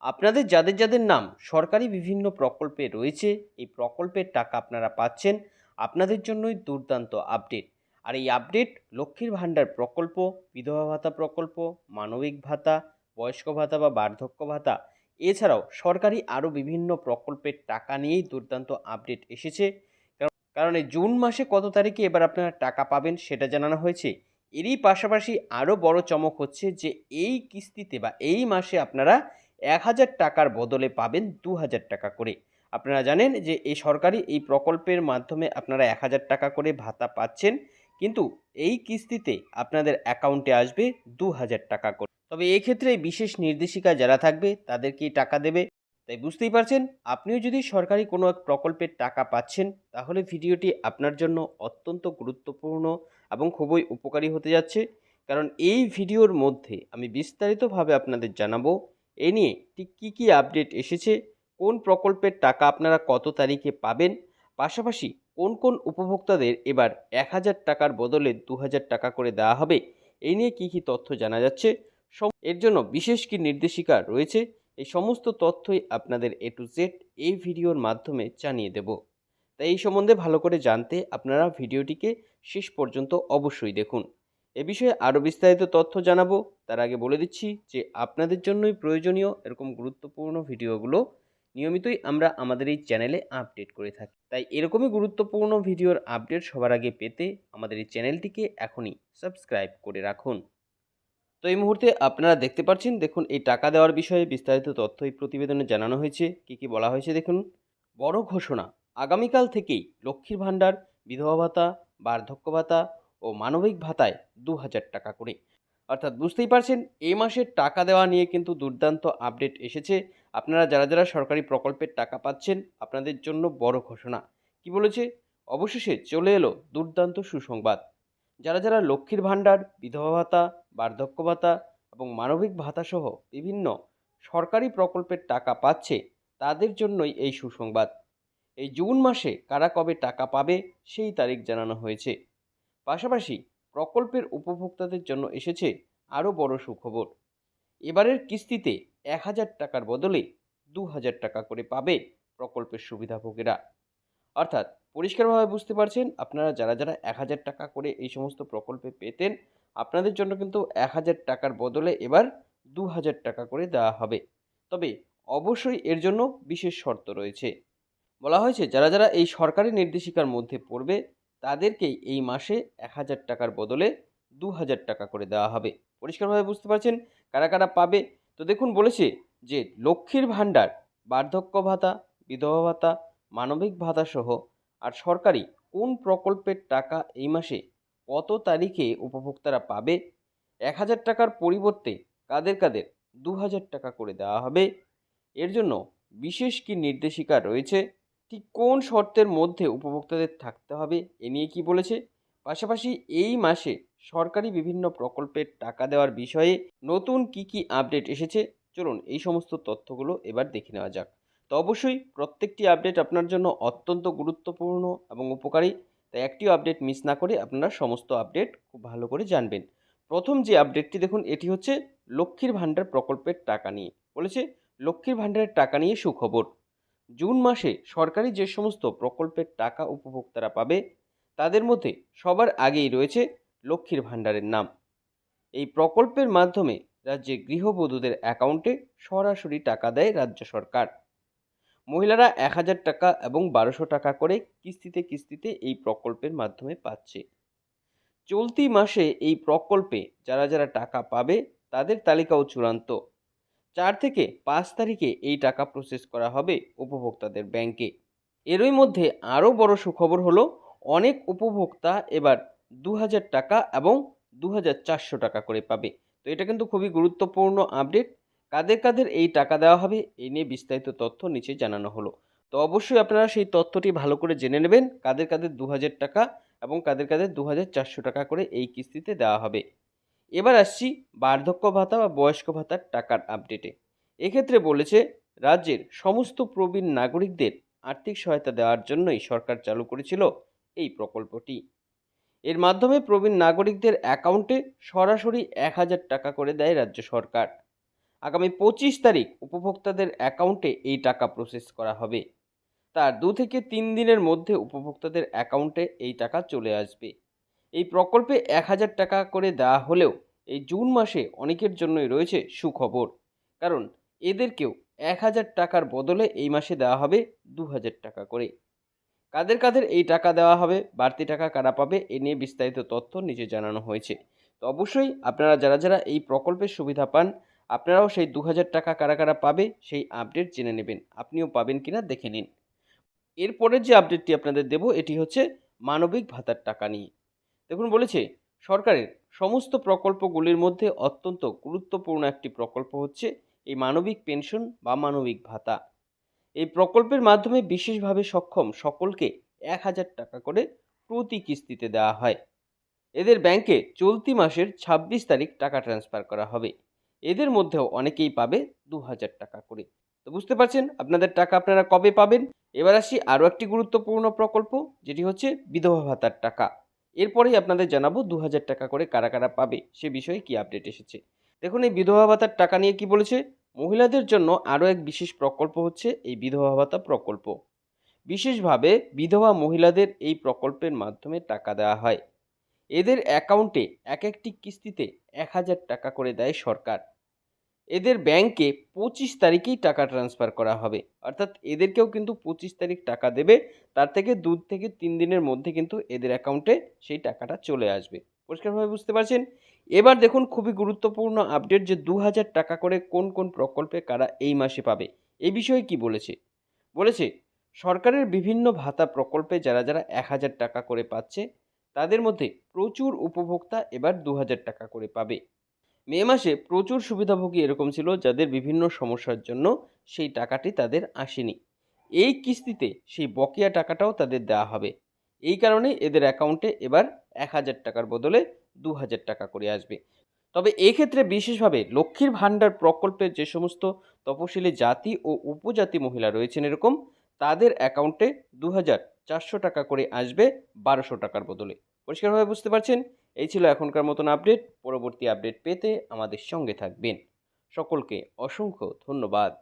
আপনাদের যাদের যাদের নাম সরকারি বিভিন্ন প্রকল্পে রয়েছে, এই প্রকল্পের টাকা আপনারা পাচ্ছেন। আপনাদের জন্যই দুর্দান্ত আপডেট। আর এই আপডেট লক্ষ্মীর ভাণ্ডার প্রকল্প, বিধবা ভাতা প্রকল্প, মানবিক ভাতা, বয়স্ক ভাতা বা বার্ধক্য ভাতা, এছাড়াও সরকারি আরও বিভিন্ন প্রকল্পের টাকা নিয়েই দুর্দান্ত আপডেট এসেছে। কারণ- জুন মাসে কত তারিখে এবার আপনারা টাকা পাবেন সেটা জানানো হয়েছে। এরই পাশাপাশি আরও বড় চমক হচ্ছে যে এই কিস্তিতে বা এই মাসে আপনারা এক হাজার টাকার বদলে পাবেন দু হাজার টাকা করে। আপনারা জানেন যে এই সরকারি এই প্রকল্পের মাধ্যমে আপনারা এক হাজার টাকা করে ভাতা পাচ্ছেন, কিন্তু এই কিস্তিতে আপনাদের অ্যাকাউন্টে আসবে দু হাজার টাকা করে। তবে ক্ষেত্রে বিশেষ নির্দেশিকা যারা থাকবে তাদেরকেই টাকা দেবে। তাই বুঝতেই পারছেন, আপনিও যদি সরকারি কোনো এক প্রকল্পের টাকা পাচ্ছেন, তাহলে ভিডিওটি আপনার জন্য অত্যন্ত গুরুত্বপূর্ণ এবং খুবই উপকারী হতে যাচ্ছে। কারণ এই ভিডিওর মধ্যে আমি বিস্তারিতভাবে আপনাদের জানাব এ নিয়ে ঠিক কী কী আপডেট এসেছে, কোন প্রকল্পের টাকা আপনারা কত তারিখে পাবেন, পাশাপাশি কোন কোন উপভোক্তাদের এবার এক হাজার টাকার বদলে দু হাজার টাকা করে দেওয়া হবে এই নিয়ে কী কী তথ্য জানা যাচ্ছে এর জন্য বিশেষ কি নির্দেশিকা রয়েছে, এই সমস্ত তথ্যই আপনাদের এ টু জেড এই ভিডিওর মাধ্যমে জানিয়ে দেব। তাই এই সম্বন্ধে ভালো করে জানতে আপনারা ভিডিওটিকে শেষ পর্যন্ত অবশ্যই দেখুন। এ বিষয়ে আরও বিস্তারিত তথ্য জানাব। তার আগে বলে দিচ্ছি যে আপনাদের জন্যই প্রয়োজনীয় এরকম গুরুত্বপূর্ণ ভিডিওগুলো নিয়মিতই আমরা আমাদের এই চ্যানেলে আপডেট করে থাকি। তাই এরকমই গুরুত্বপূর্ণ ভিডিওর আপডেট সবার আগে পেতে আমাদের এই চ্যানেলটিকে এখনই সাবস্ক্রাইব করে রাখুন। তো এই মুহূর্তে আপনারা দেখতে পাচ্ছেন, দেখুন এই টাকা দেওয়ার বিষয়ে বিস্তারিত তথ্য এই প্রতিবেদনে জানানো হয়েছে। কী কী বলা হয়েছে দেখুন। বড় ঘোষণা, আগামীকাল থেকেই লক্ষ্মীর ভাণ্ডার, বিধবা ভাতা, বার্ধক্য ভাতা ও মানবিক ভাতায় দু হাজার টাকা করে। অর্থাৎ বুঝতেই পারছেন, এই মাসের টাকা দেওয়া নিয়ে কিন্তু দুর্দান্ত আপডেট এসেছে। আপনারা যারা যারা সরকারি প্রকল্পের টাকা পাচ্ছেন, আপনাদের জন্য বড় ঘোষণা। কি বলেছে? অবশেষে চলে এলো দুর্দান্ত সুসংবাদ। যারা যারা লক্ষ্মীর ভাণ্ডার, বিধবা ভাতা, বার্ধক্য ভাতা এবং মানবিক ভাতাসহ বিভিন্ন সরকারি প্রকল্পের টাকা পাচ্ছে, তাদের জন্যই এই সুসংবাদ। এই জুন মাসে কারা কবে টাকা পাবে, সেই তারিখ জানানো হয়েছে। পাশাপাশি প্রকল্পের উপভোক্তাদের জন্য এসেছে আরও বড় সুখবর। এবারের কিস্তিতে এক হাজার টাকার বদলে দু হাজার টাকা করে পাবে প্রকল্পের সুবিধাভোগীরা। অর্থাৎ পরিষ্কারভাবে বুঝতে পারছেন আপনারা যারা যারা এক হাজার টাকা করে এই সমস্ত প্রকল্পে পেতেন, আপনাদের জন্য কিন্তু এক হাজার টাকার বদলে এবার দু হাজার টাকা করে দেওয়া হবে। তবে অবশ্যই এর জন্য বিশেষ শর্ত রয়েছে। বলা হয়েছে, যারা যারা এই সরকারি নির্দেশিকার মধ্যে পড়বে তাদেরকেই এই মাসে এক হাজার টাকার বদলে দু হাজার টাকা করে দেওয়া হবে। পরিষ্কারভাবে বুঝতে পারছেন? কারা কারা পাবে? তো দেখুন, বলেছে যে লক্ষ্মীর ভাণ্ডার, বার্ধক্য ভাতা, বিধবা ভাতা, মানবিক ভাতা সহ আর সরকারি কোন প্রকল্পের টাকা এই মাসে কত তারিখে উপভোক্তারা পাবে? এক হাজার টাকার পরিবর্তে কাদের কাদের দু হাজার টাকা করে দেওয়া হবে? এর জন্য বিশেষ কি নির্দেশিকা রয়েছে? ঠিক কোন শর্তের মধ্যে উপভোক্তাদের থাকতে হবে, এ নিয়ে কি বলেছে? পাশাপাশি এই মাসে সরকারি বিভিন্ন প্রকল্পের টাকা দেওয়ার বিষয়ে নতুন কি কি আপডেট এসেছে? চলুন এই সমস্ত তথ্যগুলো এবার দেখে নেওয়া যাক। তো অবশ্যই প্রত্যেকটি আপডেট আপনার জন্য অত্যন্ত গুরুত্বপূর্ণ এবং উপকারী, তাই একটিও আপডেট মিস না করে আপনারা সমস্ত আপডেট খুব ভালো করে জানবেন। প্রথম যে আপডেটটি দেখুন, এটি হচ্ছে লক্ষ্মীর ভাণ্ডার প্রকল্পের টাকা নিয়ে। বলেছে, লক্ষ্মীর ভাণ্ডারের টাকা নিয়ে সুখবর। জুন মাসে সরকারি যে সমস্ত প্রকল্পের টাকা উপভোক্তারা পাবে, তাদের মধ্যে সবার আগেই রয়েছে লক্ষ্মীর ভাণ্ডারের নাম। এই প্রকল্পের মাধ্যমে রাজ্যে গৃহবধূদের অ্যাকাউন্টে সরাসরি টাকা দেয় রাজ্য সরকার। মহিলারা এক হাজার টাকা এবং বারোশো টাকা করে কিস্তিতে কিস্তিতে এই প্রকল্পের মাধ্যমে পাচ্ছে। চলতি মাসে এই প্রকল্পে যারা যারা টাকা পাবে, তাদের তালিকাও চূড়ান্ত। চার থেকে পাঁচ তারিখে এই টাকা প্রসেস করা হবে উপভোক্তাদের ব্যাংকে এরই মধ্যে আরও বড় সুখবর হলো, অনেক উপভোক্তা এবার দু হাজার টাকা এবং দু হাজার চারশো টাকা করে পাবে। তো এটা কিন্তু খুবই গুরুত্বপূর্ণ আপডেট কাদের কাদের এই টাকা দেওয়া হবে এই নিয়ে বিস্তারিত তথ্য নিচে জানানো হলো। তো অবশ্যই আপনারা সেই তথ্যটি ভালো করে জেনে নেবেন, কাদের কাদের দু হাজার টাকা এবং কাদের কাদের দু হাজার চারশো টাকা করে এই কিস্তিতে দেওয়া হবে। এবার আসছি বার্ধক্য ভাতা বা বয়স্ক ভাতার টাকার আপডেটে এক্ষেত্রে বলেছে, রাজ্যের সমস্ত প্রবীণ নাগরিকদের আর্থিক সহায়তা দেওয়ার জন্যই সরকার চালু করেছিল এই প্রকল্পটি। এর মাধ্যমে প্রবীণ নাগরিকদের অ্যাকাউন্টে সরাসরি এক হাজার টাকা করে দেয় রাজ্য সরকার। আগামী পঁচিশ তারিখ উপভোক্তাদের অ্যাকাউন্টে এই টাকা প্রসেস করা হবে। তার দু থেকে তিন দিনের মধ্যে উপভোক্তাদের অ্যাকাউন্টে এই টাকা চলে আসবে। এই প্রকল্পে এক হাজার টাকা করে দেওয়া হলেও এই জুন মাসে অনেকের জন্যই রয়েছে সুখবর। কারণ এদেরকেও এক হাজার টাকার বদলে এই মাসে দেওয়া হবে দু হাজার টাকা করে। কাদের কাদের এই টাকা দেওয়া হবে, বাড়তি টাকা কারা পাবে, এ নিয়ে বিস্তারিত তথ্য নিচে জানানো হয়েছে। তো অবশ্যই আপনারা যারা যারা এই প্রকল্পের সুবিধা পান, আপনারাও সেই দু হাজার টাকা কারা কারা পাবে সেই আপডেট জেনে নেবেন। আপনিও পাবেন কিনা দেখে নিন। এরপরের যে আপডেটটি আপনাদের দেব, এটি হচ্ছে মানবিক ভাতার টাকা নিয়ে। দেখুন বলেছে, সরকারের সমস্ত প্রকল্পগুলির মধ্যে অত্যন্ত গুরুত্বপূর্ণ একটি প্রকল্প হচ্ছে এই মানবিক পেনশন বা মানবিক ভাতা। এই প্রকল্পের মাধ্যমে বিশেষভাবে সক্ষম সকলকে এক হাজার টাকা করে প্রতি কিস্তিতে দেওয়া হয়। এদের ব্যাংকে চলতি মাসের ছাব্বিশ তারিখ টাকা ট্রান্সফার করা হবে। এদের মধ্যেও অনেকেই পাবে দু হাজার টাকা করে। তো বুঝতে পারছেন আপনাদের টাকা আপনারা কবে পাবেন? এবার আসি আরও একটি গুরুত্বপূর্ণ প্রকল্প, যেটি হচ্ছে বিধবা ভাতার টাকা। এরপরেই আপনাদের জানাব দু হাজার টাকা করে কারা কারা পাবে, সে বিষয়ে কি আপডেট এসেছে। দেখুন, এই বিধবা ভাতার টাকা নিয়ে কি বলেছে? মহিলাদের জন্য আরও এক বিশেষ প্রকল্প হচ্ছে এই বিধবা ভাতা প্রকল্প। বিশেষভাবে বিধবা মহিলাদের এই প্রকল্পের মাধ্যমে টাকা দেওয়া হয়। এদের অ্যাকাউন্টে এক একটি কিস্তিতে এক হাজার টাকা করে দেয় সরকার। এদের ব্যাংকে পঁচিশ তারিখেই টাকা ট্রান্সফার করা হবে। অর্থাৎ এদেরকেও কিন্তু পঁচিশ তারিখ টাকা দেবে, তার থেকে দু থেকে তিন দিনের মধ্যে কিন্তু এদের অ্যাকাউন্টে সেই টাকাটা চলে আসবে। পরিষ্কারভাবে বুঝতে পারছেন? এবার দেখুন খুবই গুরুত্বপূর্ণ আপডেট যে দু হাজার টাকা করে কোন কোন প্রকল্পে কারা এই মাসে পাবে। এই বিষয়ে কি বলেছে? বলেছে, সরকারের বিভিন্ন ভাতা প্রকল্পে যারা যারা এক হাজার টাকা করে পাচ্ছে, তাদের মধ্যে প্রচুর উপভোক্তা এবার দু হাজার টাকা করে পাবে। মে মাসে প্রচুর সুবিধাভোগী এরকম ছিল যাদের বিভিন্ন সমস্যার জন্য সেই টাকাটি তাদের আসেনি। এই কিস্তিতে সেই বকেয়া টাকাটাও তাদের দেওয়া হবে। এই কারণে এদের অ্যাকাউন্টে এবার এক হাজার টাকার বদলে দু হাজার টাকা করে আসবে। তবে এক্ষেত্রে বিশেষভাবে লক্ষ্মীর ভাণ্ডার প্রকল্পের যে সমস্ত তপশিলি জাতি ও উপজাতি মহিলা রয়েছেন এরকম, তাদের অ্যাকাউন্টে দু হাজার চারশো টাকা করে আসবে বারোশো টাকার বদলে। পরিষ্কারভাবে বুঝতে পারছেন? এই ছিল এখনকার মতন আপডেট। পরবর্তী আপডেট পেতে আমাদের সঙ্গে থাকবেন। সকলকে অসংখ্য ধন্যবাদ।